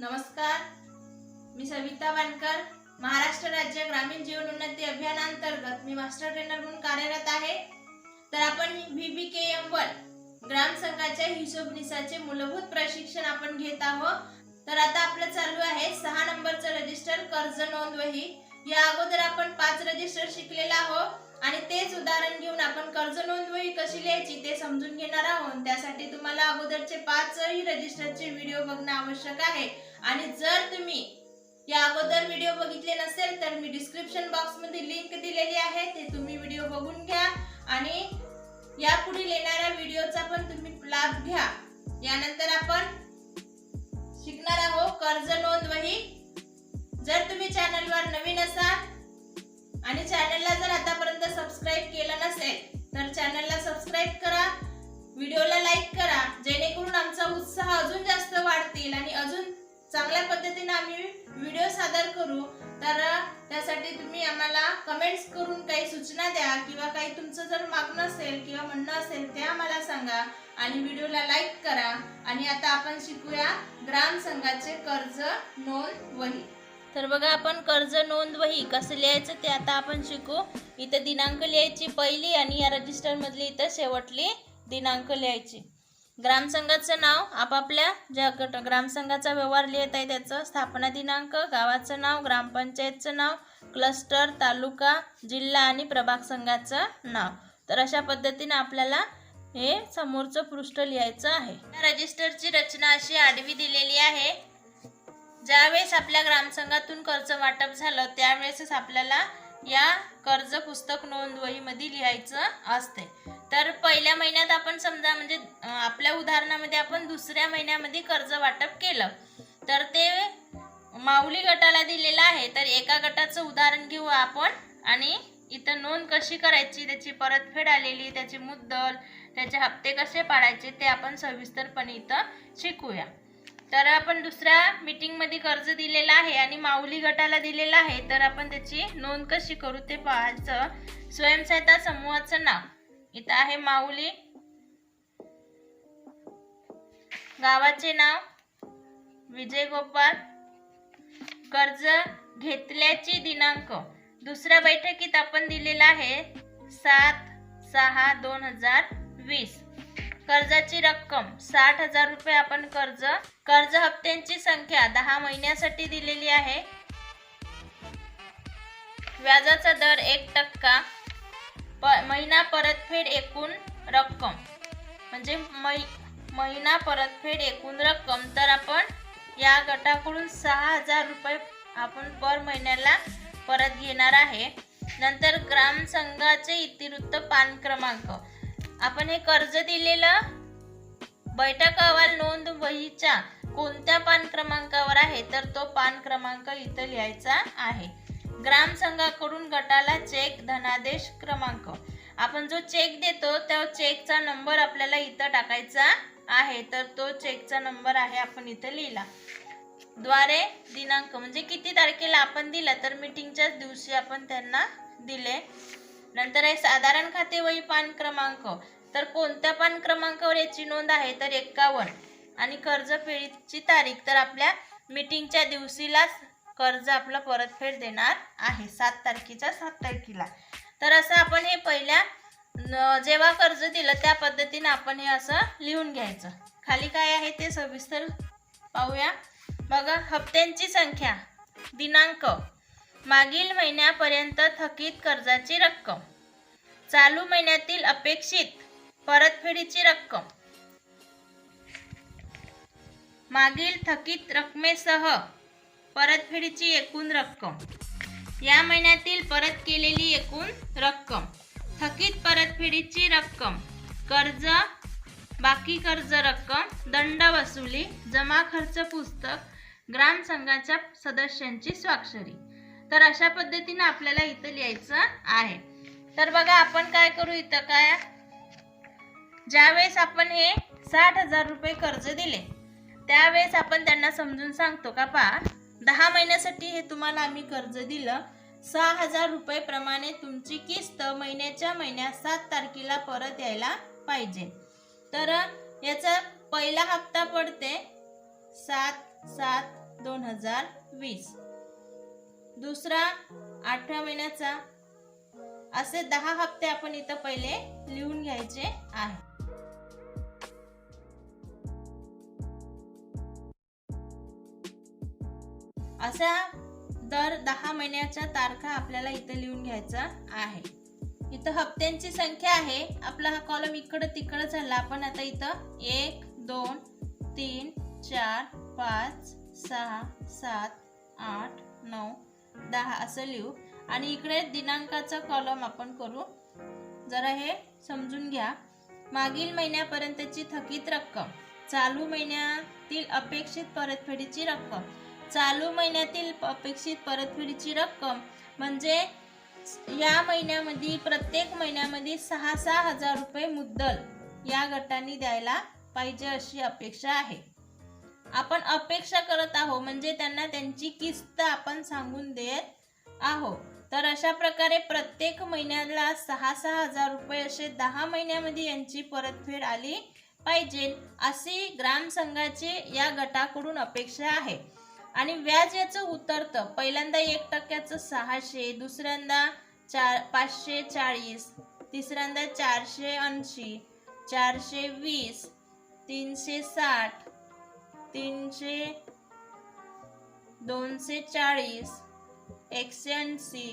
नमस्कार. मी सविता वानकर महाराष्ट्र राज्य ग्रामीण जीवन उन्नती अभियानांतर्गत मी मास्टर ट्रेनर म्हणून कार्यरत आहे. तर आपण व्ही बी के एम वन ग्राम संघाच्या हिशोबनीसाचे मूलभूत प्रशिक्षण आपण घेत आहोत. तर आता आपलं चालू आहे सहा नंबरचं रजिस्टर कर्ज नोंद वही. या अगोदर आपण पाच रजिस्टर शिकलेला आहोत आणि तेच उदाहरण घेऊन आपण कर्ज नोंद वही कशी लिहायची ते समजून घेणार आहोत. त्यासाठी तुम्हाला अगोदरचे पाचही रजिस्टरचे व्हिडिओ बघणं आवश्यक आहे. आणि जर तुम्ही या अगोदर व्हिडिओ बघितले नसेल तर मी डिस्क्रिप्शन बॉक्समध्ये लिंक दिलेली आहे ते तुम्ही व्हिडिओ बघून घ्या. आणि यापुढील येणाऱ्या व्हिडिओचा पण तुम्ही लाभ घ्या. यानंतर आपण शिकणार आहोत कर्ज नोंद वही जर तुम्ही चॅनलवर नवीन असाल आणि चॅनलला जर आतापर्यंत सबस्क्राईब केलं नसेल तर चॅनलला सबस्क्राईब करा. व्हिडिओला लाईक करा. जेणेकरून आमचा उत्साह अजून जास्त वाढतील आणि अजून चांगल्या पद्धतीने आम्ही व्हिडिओ सादर करू. तर त्यासाठी तुम्ही आम्हाला कमेंट्स करून काही सूचना द्या किंवा काही तुमचं जर मागणं असेल किंवा म्हणणं असेल ते आम्हाला सांगा आणि व्हिडिओला लाईक करा. आणि आता आपण शिकूया ग्राम संघाचे कर्ज नोंद वही तर बघा आपण कर्ज नोंद वही कसं लिहायचं ते आता आपण शिकू. इथं दिनांक लिहायची पहिली आणि या रजिस्टर मधली इथं शेवटली दिनांक लिहायची. ग्रामसंघाचं नाव आपापल्या ज्या गट ग्रामसंघाचा व्यवहार लिहित आहे त्याचं स्थापना दिनांक गावाचं नाव ग्रामपंचायतचं नाव क्लस्टर तालुका जिल्हा आणि प्रभाग संघाचं नाव. तर अशा पद्धतीने आपल्याला हे समोरचं पृष्ठ लिहायचं आहे. या रजिस्टरची रचना अशी आडवी दिलेली आहे. ज्यावेळेस आपल्या ग्रामसंघातून कर्ज वाटप झालं त्यावेळेसच आपल्याला या कर्ज पुस्तक नोंदवहीमध्ये लिहायचं असते तर पहिल्या महिन्यात आपण समजा म्हणजे आपल्या उदाहरणामध्ये आपण दुसऱ्या महिन्यामध्ये कर्ज वाटप केलं तर ते माऊली गटाला दिलेलं आहे. तर एका गटाचं उदाहरण घेऊ आपण. आणि इथं नोंद कशी करायची त्याची परतफेड आलेली त्याची मुद्दल त्याचे हप्ते कसे पाडायचे ते आपण सविस्तरपणे इथं शिकूया. तर आपण दुसऱ्या मीटिंगमध्ये कर्ज दिलेला आहे आणि माऊली गटाला दिलेलं आहे तर आपण त्याची नोंद कशी करू ते पाहायचं. स्वयंसहायता समूहाचं नाव. इथं आहे माऊली. गावाचे नाव. विजय गोपाल. कर्ज घेतल्याची दिनांक. दुसऱ्या बैठकीत आपण दिलेला आहे सात सहा दोन हजार वीस. कर्जाची रक्कम. साठ हजार रुपये आपण कर्ज कर्ज हप्त्यांची संख्या दहा महिन्यासाठी दिलेली आहे. व्याजाचा दर एक टक्का. प महिना परतफेड एकूण रक्कम. म्हणजे मै महिना परतफेड एकूण रक्कम. तर आपण या गटाकडून सहा हजार रुपये आपण पर महिन्याला परत घेणार आहे. नंतर ग्रामसंघाचे इतिवृत्त पान क्रमांक. आपण हे कर्ज दिलेलं बैठक अहवाल नोंद वहीच्या कोणत्या पान क्रमांकावर आहे? तर तो पान क्रमांक इथं लिहायचा आहे. ग्रामसंघाकडून गटाला चेक धनादेश क्रमांक. आपण जो चेक देतो त्या चेकचा नंबर आपल्याला इथं टाकायचा आहे. तर तो चेकचा नंबर आहे आपण इथं लिहिला. द्वारे दिनांक म्हणजे किती तारखेला आपण दिला? तर मीटिंगच्याच दिवशी आपण त्यांना दिले. नंतर आहे साधारण खाते वही पान क्रमांक. तर कोणत्या पान क्रमांकावर याची नोंद आहे? तर एक्कावन्न आणि कर्ज फेडीची तारीख तर आपल्या मीटिंगच्या दिवशीलाच कर्ज आपलं परतफेड देणार आहे. सात तारखेच्या सात तारखेला. तर असं आपण हे पहिल्या न- जेव्हा कर्ज दिलं त्या पद्धतीने आपण हे असं लिहून घ्यायचं. खाली काय आहे ते सविस्तर पाहूया. बघा हप्त्यांची संख्या दिनांक मागील महिन्यापर्यंत थकीत कर्जाची रक्कम. चालू महिन्यातील अपेक्षित परतफेडीची रक्कम. मागील थकीत रकमेसह परतफेडीची एकूण रक्कम. या महिन्यातील परत केलेली एकूण रक्कम. थकीत परतफेडीची रक्कम कर्ज बाकी कर्ज रक्कम दंड वसुली जमा खर्च पुस्तक ग्रामसंघाच्या सदस्यांची स्वाक्षरी. तर अशा पद्धतीने आपल्याला इथं लिहायचं आहे. तर बघा आपण काय करू इथं काय? ज्यावेळेस आपण हे साठ हजार रुपये कर्ज दिले त्यावेळेस आपण त्यांना समजून सांगतो का पा दहा महिन्यासाठी हे तुम्हाला आम्ही कर्ज दिलं. सहा हजार रुपये प्रमाणे तुमची किस्त महिन्याच्या महिन्यात सात तारखेला परत यायला पाहिजे. तर याचा पहिला हप्ता पडते सात सात दोन हजार वीस. दुसरा आठव्या महिन्याचा. असे दहा हप्ते आपण इथं पहिले लिहून घ्यायचे आहे. अशा दर दहा महिन्याच्या तारखा आपल्याला इथं लिहून घ्यायचा आहे. इथं हप्त्यांची संख्या आहे. आपला हा कॉलम इकडं तिकडं झाला. आपण आता इथं एक दोन तीन चार पाच सहा सात आठ नऊ दहा असं लिहू. आणि इकडे दिनांकाचा कॉलम आपण करू. जरा हे समजून घ्या. मागील महिन्यापर्यंतची थकीत रक्कम. चालू महिन्यातील अपेक्षित परतफेडीची रक्कम. चालू महिन्यातील अपेक्षित परतफेडीची रक्कम म्हणजे या महिन्यामध्ये प्रत्येक महिन्यामध्ये सहा सहा हजार रुपये मुद्दल या गटांनी द्यायला पाहिजे अशी अपेक्षा आहे. आपण अपेक्षा करत आहो म्हणजे त्यांना त्यांची किस्त आपण सांगून देत आहो. तर अशा प्रकारे प्रत्येक महिन्याला सहा सहा हजार रुपये असे दहा महिन्यामध्ये यांची परतफेड आली पाहिजे अशी ग्रामसंघाची या गटाकडून अपेक्षा आहे. आणि व्याज याचं उतरतं पहिल्यांदा एक टक्क्याचं सहाशे दुसऱ्यांदा चार पाचशे चाळीस तिसऱ्यांदा चारशे ऐंशी चारशे वीस तीनशे साठ तीनशे दोनशे चाळीस एकशे ऐंशी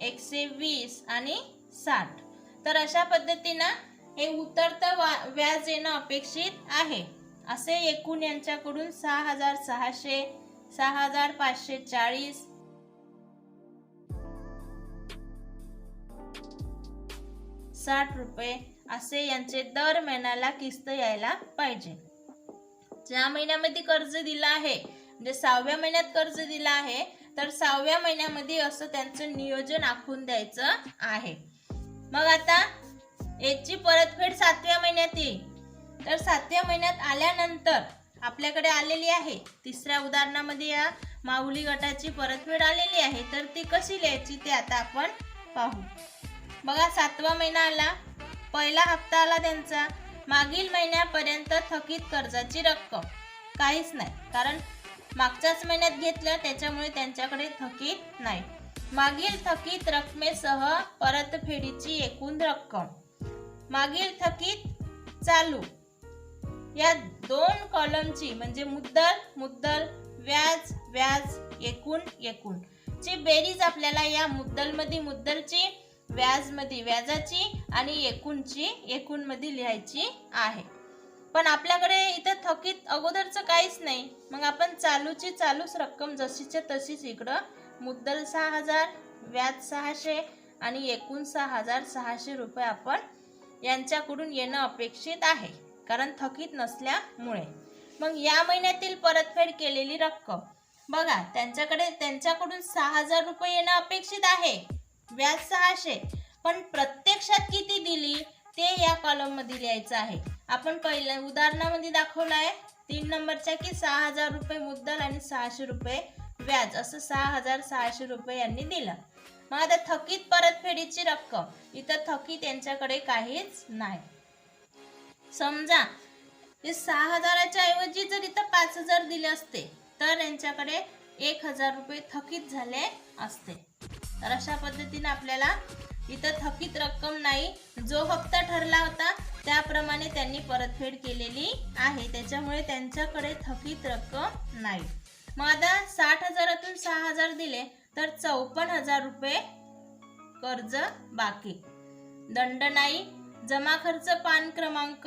एकशे वीस आणि साठ. तर अशा पद्धतीनं हे उतरतं वा व्याज येणं अपेक्षित आहे. असे एकूण यांच्याकडून सहा हजार सहाशे सहा हजार पाचशे चाळीस साठ रुपये असे यांचे दर महिन्याला किस्त यायला पाहिजे. ज्या महिन्यामध्ये कर्ज दिलं आहे म्हणजे सहाव्या महिन्यात कर्ज दिलं आहे तर सहाव्या महिन्यामध्ये असं त्यांचं नियोजन आखून द्यायचं आहे. मग आता याची परतफेड सातव्या महिन्यात येईल. तर सातव्या महिन्यात आल्यानंतर आपल्याकडे आलेली आहे तिसऱ्या उदाहरणामध्ये या माऊली गटाची परतफेड आलेली आहे तर ती कशी लिहायची ते आता आपण पाहू. बघा सातवा महिना आला पहिला हप्ता आला त्यांचा. मागील महिन्यापर्यंत थकीत कर्जाची रक्कम. काहीच नाही कारण मागच्याच महिन्यात घेतलं त्याच्यामुळे त्यांच्याकडे थकीत नाही. मागील थकीत रकमेसह परतफेडीची एकूण रक्कम. मागील थकीत चालू. या दोन कॉलमची म्हणजे मुद्दल मुद्दल व्याज व्याज एकूण एकूण. ची बेरीज आपल्याला या मुद्दलमध्ये मुद्दलची व्याजमध्ये व्याजाची आणि एकूणची एकूणमध्ये लिहायची आहे. पण आपल्याकडे इथं थकीत अगोदरचं काहीच नाही. मग आपण चालूची चालूच रक्कम जशीच्या तशीच इकडं मुद्दल सहा हजार व्याज सहाशे आणि एकूण सहा हजार सहाशे रुपये आपण यांच्याकडून येणं अपेक्षित आहे. कारण थकीत नसल्यामुळे. मग या महिन्यातील परतफेड केलेली रक्कम. बघा त्यांच्याकडे त्यांच्याकडून सहा हजार रुपये येणं अपेक्षित आहे. व्याज सहाशे. पण प्रत्यक्षात किती दिली? ते या कॉलममध्ये लिहायचं आहे. आपण पहिल्या उदाहरणामध्ये दाखवलं आहे. तीन नंबरच्या की सहा हजार रुपये मुद्दल आणि सहाशे रुपये व्याज. असं सहा हजार सहाशे रुपये यांनी दिलं. मग आता थकीत परतफेडीची रक्कम. इथं थकीत यांच्याकडे काहीच नाही. समजा सहा हजाराच्या ऐवजी जर इथं पाच हजार दिले असते तर यांच्याकडे एक हजार रुपये थकीत झाले असते. तर अशा पद्धतीने आपल्याला इथं थकीत रक्कम नाही. जो हप्ता ठरला होता त्याप्रमाणे त्यांनी परतफेड केलेली आहे. त्याच्यामुळे त्यांच्याकडे थकीत रक्कम नाही. मग आता साठ हजारातून सहा हजार दिले तर चौपन्न हजार रुपये कर्ज बाकी. दंड नाही. जमा खर्च पान क्रमांक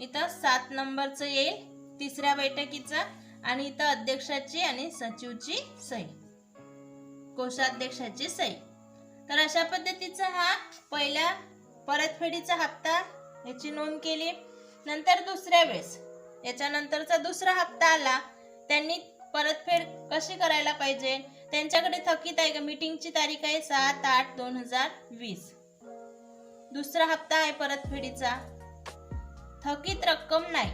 इथं सात नंबरचं येईल तिसऱ्या बैठकीचा आणि इथं अध्यक्षाची आणि सचिवची सही. कोषाध्यक्षाची सही तर अशा पद्धतीचा हा पहिल्या परतफेडीचा हप्ता याची नोंद केली. नंतर दुसऱ्या वेळेस याच्यानंतरचा दुसरा हप्ता आला त्यांनी परतफेड कशी करायला पाहिजे? त्यांच्याकडे थकीत आहे का? मीटिंगची तारीख आहे सात आठ दोन हजार वीस. दुसरा हप्ता आहे परतफेडीचा. थकीत रक्कम नाही.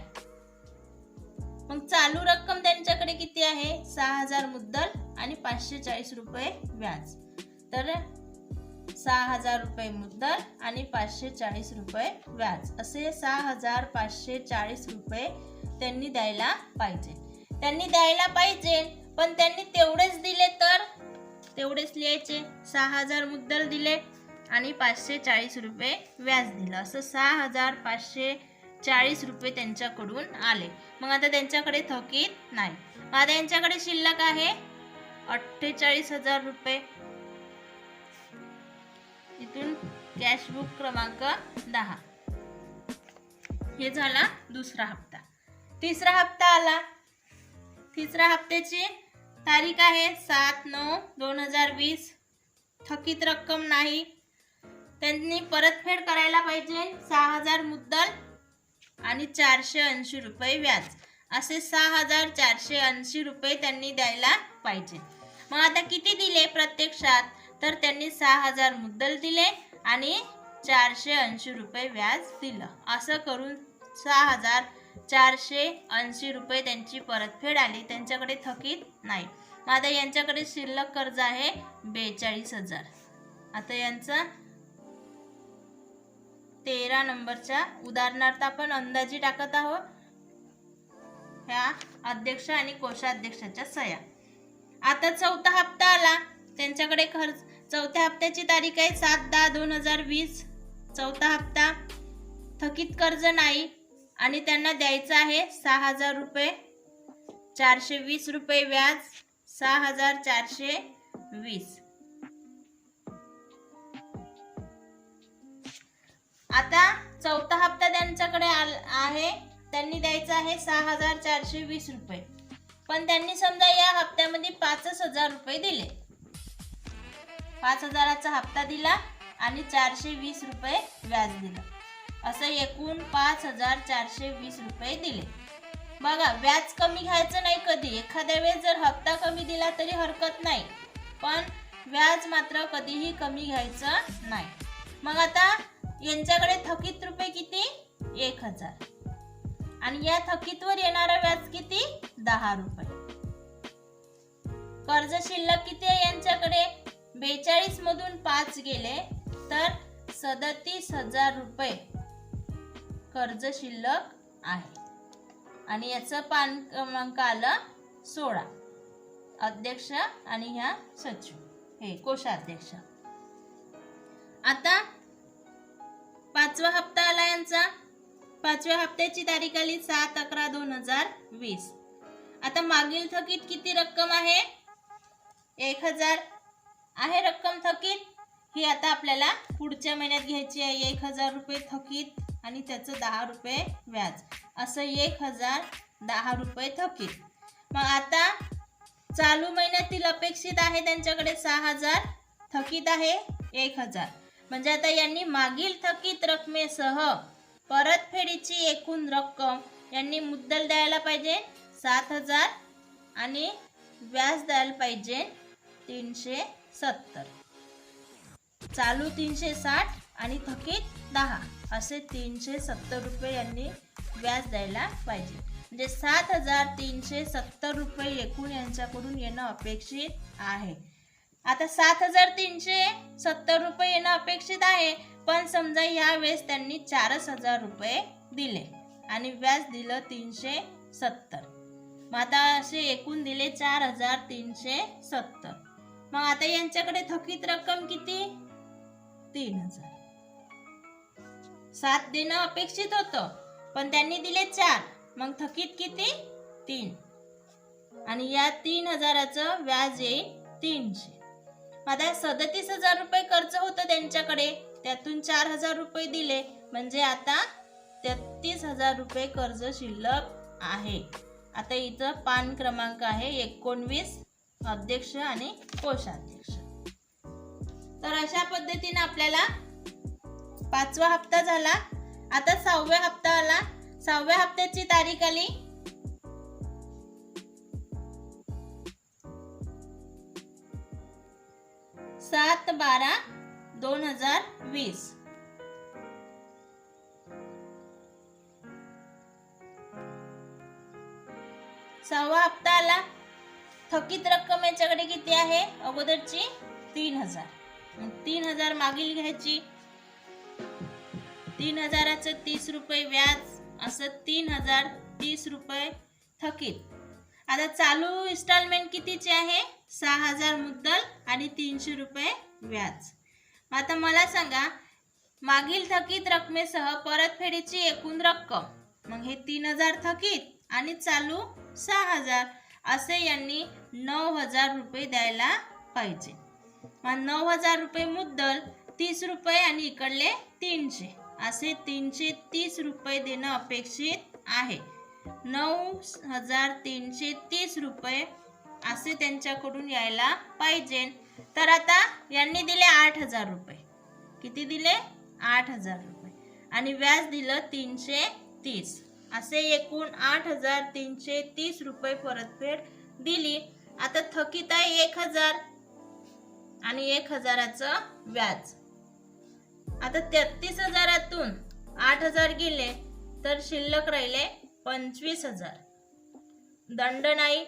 मग चालू रक्कम त्यांच्याकडे किती आहे? सहा हजार मुद्दल आणि पाचशे चाळीस रुपये व्याज. तर सहा हजार रुपये मुद्दल आणि पाचशे चाळीस रुपये व्याज. असे सहा हजार पाचशे चाळीस रुपये त्यांनी द्यायला पाहिजे. त्यांनी द्यायला पाहिजे पण त्यांनी तेवढेच दिले तर? तेवढेच लिहायचे. सहा हजार मुद्दल दिले आणि पाचशे चाळीस रुपये व्याज दिलं. असं सहा हजार पाचशे चाळीस रुपये त्यांच्याकडून आले. मग आता त्यांच्याकडे थकीत नाही. मग आता यांच्याकडे शिल्लक आहे? अठ्ठेचाळीस हजार रुपये. इथून कॅशबुक क्रमांक दहा. हे झाला दुसरा हप्ता. तिसरा हप्ता आला. तिसऱ्या हप्त्याची तारीख आहे सात नऊ दोन हजार वीस. थकीत रक्कम नाही. त्यांनी परतफेड करायला पाहिजे सहा हजार मुद्दल आणि चारशे ऐंशी रुपये व्याज. असे सहा हजार चारशे ऐंशी रुपये त्यांनी द्यायला पाहिजे. मग आता किती दिले प्रत्यक्षात? तर त्यांनी सहा हजार मुद्दल दिले आणि चारशे ऐंशी रुपये व्याज दिलं. असं करून सहा हजार चारशे ऐंशी रुपये त्यांची परतफेड आली. त्यांच्याकडे थकीत नाही. मग आता यांच्याकडे शिल्लक कर्ज आहे बेचाळीस हजार. आता यांचा तेरा नंबरच्या उदाहरणार्थ आपण अंदाजी टाकत आहोत. ह्या अध्यक्ष आणि कोषाध्यक्षाच्या सह्या. आता चौथा हप्ता आला. त्यांच्याकडे खर्च चौथ्या हप्त्याची तारीख आहे सात दहा दोन हजार वीस. चौथा हप्ता थकीत कर्ज नाही आणि त्यांना द्यायचं आहे सहा हजार रुपये चारशे वीस रुपये व्याज सहा हजार चारशे वीस. आता चौथा हप्ता त्यांच्याकडे आल आहे. त्यांनी द्यायचं आहे सहा हजार चारशे वीस रुपये. पण त्यांनी समजा या हप्त्यामध्ये पाचच हजार रुपये दिले. पाच हजाराचा हप्ता दिला आणि चारशे वीस रुपये व्याज दिलं. असं एकूण पाच हजार चारशे वीस रुपये दिले. बघा व्याज कमी घ्यायचं नाही कधी. एखाद्या वेळेस जर हप्ता कमी दिला तरी हरकत नाही. पण व्याज मात्र कधीही कमी घ्यायचं नाही. मग आता यांच्याकडे थकीत रुपये किती? एक हजार. आणि या थकीतवर येणारा व्याज किती? दहा रुपये. कर्ज शिल्लक किती आहे यांच्याकडे? बेचाळीस मधून पाच गेले तर सदतीस हजार रुपये कर्ज शिल्लक आहे. आणि याचं पान क्रमांक आलं सोळा. अध्यक्ष आणि ह्या सचिव हे कोषाध्यक्ष. आता पाचवा हप्ता आला यांचा. पाचव्या हप्त्याची तारीख आली सात अकरा दोन हजार वीस. आता मागील थकीत किती रक्कम आहे? एक हजार. आहे रक्कम थकीत? ही आता आपल्याला पुढच्या महिन्यात घ्यायची आहे. एक हजार रुपये थकीत आणि त्याचं दहा रुपये व्याज. असं एक हजार दहा रुपये थकीत. मग आता चालू महिन्यातील अपेक्षित आहे त्यांच्याकडे सहा हजार. थकीत आहे एक हजार. म्हणजे आता यांनी मागील थकीत रकमेसह परतफेडीची एकूण रक्कम यांनी मुद्दल द्यायला पाहिजे सात हजार आणि व्याज द्यायला पाहिजे तीनशे सत्तर. चालू तीनशे साठ आणि थकीत दहा असे तीनशे सत्तर रुपये यांनी व्याज द्यायला पाहिजे. म्हणजे सात हजार तीनशे सत्तर रुपये एकूण यांच्याकडून येणं अपेक्षित आहे. आता सात हजार तीनशे सत्तर रुपये येणं अपेक्षित आहे. पण समजा यावेळेस त्यांनी चारच हजार रुपये दिले आणि व्याज दिलं तीनशे सत्तर. मग आता असे एकूण दिले चार हजार तीनशे सत्तर. मग आता यांच्याकडे थकीत रक्कम किती? तीन हजार. सात देणं अपेक्षित होतं पण त्यांनी दिले चार. मग थकीत किती? तीन. आणि या तीन हजाराचं व्याज येईल तीनशे. आता सदतीस हजार रुपये खर्च होतं त्यांच्याकडे. त्यातून चार हजार रुपये दिले. म्हणजे आता तेहतीस हजार रुपये कर्ज शिल्लक आहे. आता इथं पान क्रमांक आहे एकोणवीस अध्यक्ष आणि कोषाध्यक्ष. तर अशा पद्धतीने आपल्याला पाचवा हप्ता झाला. आता सहाव्या हप्ता आला. सहाव्या हप्त्याची तारीख आली. सात बारा दोन हजार वीस. सहावा हप्ता आला. थकीत रक्कम याच्याकडे किती आहे? अगोदरची तीन हजार. तीन हजार मागील घ्यायची. तीन हजाराचं तीस रुपये व्याज असं तीन हजार तीस रुपये थकीत. आता चालू इन्स्टॉलमेंट कितीची आहे? सहा हजार मुद्दल आणि तीनशे रुपये व्याज. आता मला सांगा मागील थकीत रकमेसह परतफेडीची एकूण रक्कम मग हे तीन हजार थकीत आणि चालू सहा हजार असे यांनी नऊ हजार रुपये द्यायला पाहिजे. मग नऊ हजार रुपये मुद्दल तीस रुपये आणि इकडले तीनशे असे तीनशे तीस रुपये देणं अपेक्षित आहे. नऊ हजार तीनशे तीस रुपये असे त्यांच्याकडून यायला पाहिजे. तर आता यांनी दिले आठ हजार रुपये. किती दिले? आठ हजार रुपये. आणि व्याज दिलं तीनशे तीस. असे एकूण आठ हजार तीनशे तीस रुपये परतफेड दिली. आता थकीत आहे एक हजार आणि एक हजाराचं व्याज. आता तेहतीस हजारातून आठ हजार गेले तर शिल्लक राहिले पंचवीस हजार. दंड नाही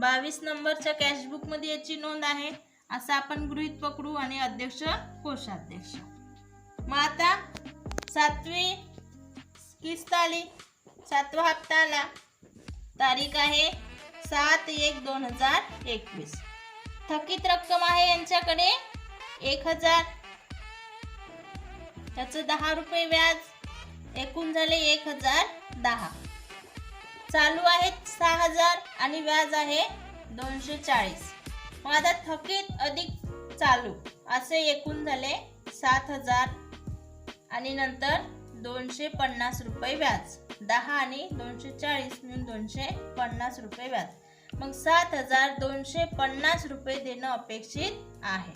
बावीस नंबरच्या कॅशबुकमध्ये याची नोंद आहे. असं आपण गृहित पकडू आणि अध्यक्ष कोषाध्यक्ष. मग आता सातवी किस्त आली. सातवा हप्ता आला. तारीख आहे सात एक दोन हजार एकवीस. थकीत रक्कम आहे यांच्याकडे एक हजार. त्याचं दहा रुपये व्याज एकूण झाले एक हजार दहा. चालू आहेत सहा हजार आणि व्याज आहे दोनशे चाळीस मग आता थकीत अधिक चालू. असे एकूण झाले सात हजार आणि नंतर दोनशे पन्नास रुपये व्याज. दहा आणि दोनशे चाळीस म्हणून दोनशे पन्नास रुपये व्याज. मग सात हजार दोनशे पन्नास रुपये देणं अपेक्षित आहे.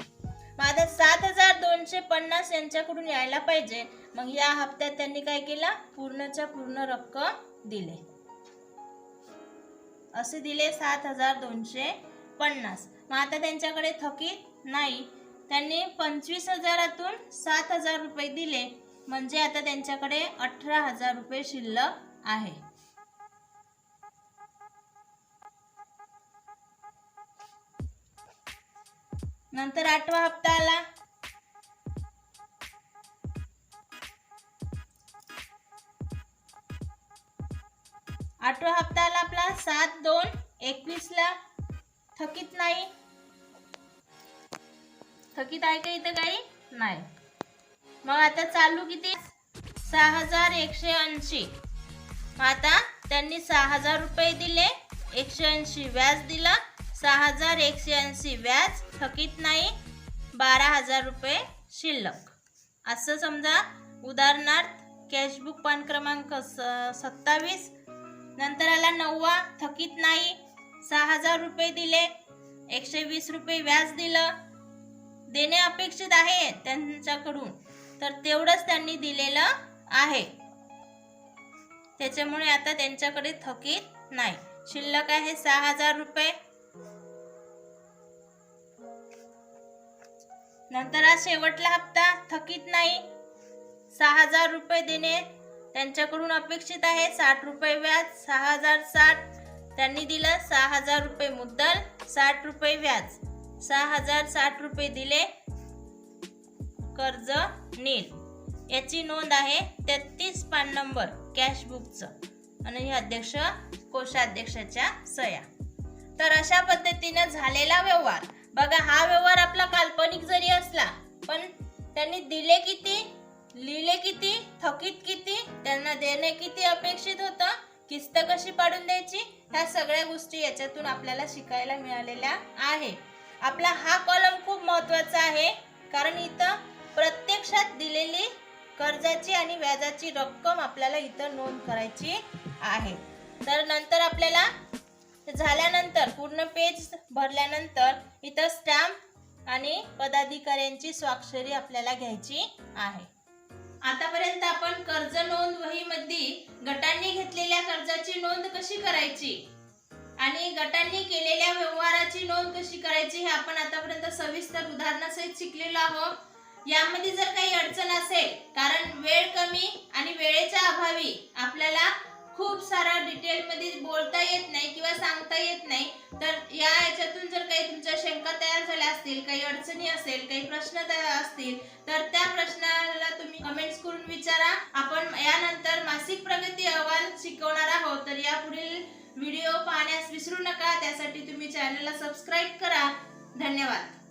मग आता सात हजार दोनशे पन्नास यांच्याकडून यायला पाहिजे. मग या हप्त्यात त्यांनी काय केलं? पूर्णच्या पूर्ण रक्कम दिले. असे दिले सात हजार दोनशे पन्नास. मग आता त्यांच्याकडे थकीत नाही. त्यांनी पंचवीस हजारातून सात हजार रुपये दिले. म्हणजे आता त्यांच्याकडे अठरा हजार रुपये शिल्लक आहे. नंतर आठवा हप्ता आला. आठवा हप्ता आला आपला सात दोन एकवीसला थकीत नाही. थकीत आहे का इथं काही? नाही. मग आता चालू किती? सहा हजार एकशे ऐंशी. मग आता त्यांनी सहा हजार रुपये दिले एकशे ऐंशी व्याज दिला सहा हजार एकशे ऐंशी व्याज थकीत नाही बारा हजार रुपये शिल्लक. असं समजा उदाहरणार्थ कॅशबुक पान क्रमांक स सत्तावीस नंतर आला नववा थकीत नाही. सहा हजार रुपये दिले. एकशे वीस रुपये व्याज दिलं. देणे अपेक्षित आहे त्यांच्याकडून. तर तेवढंच त्यांनी दिलेलं आहे. त्याच्यामुळे आता त्यांच्याकडे थकीत नाही. शिल्लक आहे सहा हजार रुपये. नंतर हा शेवटला हप्ता थकीत नाही. सहा हजार रुपये देणे त्यांच्याकडून अपेक्षित आहे साठ रुपये व्याज सहा हजार साठ. त्यांनी दिलं सहा हजार रुपये मुद्दल साठ रुपये व्याज. सहा हजार साठ रुपये दिले कर्ज नील याची नोंद आहे तेहतीस पान नंबर कॅशबुकचं आणि हे अध्यक्ष कोषाध्यक्षाच्या सया तर अशा पद्धतीनं झालेला व्यवहार. बघा हा व्यवहार आपला काल्पनिक जरी असला पण त्यांनी दिले किती? लिहिले किती थकीत किती त्यांना देणे किती अपेक्षित होतं किस्त कशी पाडून द्यायची ह्या सगळ्या गोष्टी याच्यातून आपल्याला शिकायला मिळालेल्या आहे. आपला हा कॉलम खूप महत्त्वाचा आहे कारण इथं प्रत्यक्षात दिलेली कर्जाची आणि व्याजाची रक्कम आपल्याला इथं नोंद करायची आहे. तर नंतर आपल्याला झाल्यानंतर पूर्ण पेज भरल्यानंतर इथं स्टॅम्प आणि पदाधिकाऱ्यांची स्वाक्षरी आपल्याला घ्यायची आहे. आतापर्यंत आपण कर्ज नोंद वहीमध्ये गटांनी घेतलेल्या कर्जाची नोंद कशी करायची? आणि गटांनी केलेल्या व्यवहाराची नोंद कशी करायची हे आपण आतापर्यंत सविस्तर उदाहरणासहित शिकलेलो आहोत. यामध्ये जर काही अडचण असेल कारण वेळ कमी आणि वेळेच्या अभावी आपल्याला खूप सारा डिटेलमध्ये बोलता येत नाही किंवा सांगता येत नाही. तर या याच्यातून जर काही तुमच्या शंका तयार झाल्या असतील काही अडचणी असेल काही प्रश्न तयार असतील तर त्या प्रश्नाला तुम्ही कमेंट्स करून विचारा. आपण यानंतर मासिक प्रगती अहवाल शिकवणार आहोत. तर या पुढील व्हिडिओ पाहण्यास विसरू नका. त्यासाठी तुम्ही चॅनलला सबस्क्राईब करा. धन्यवाद.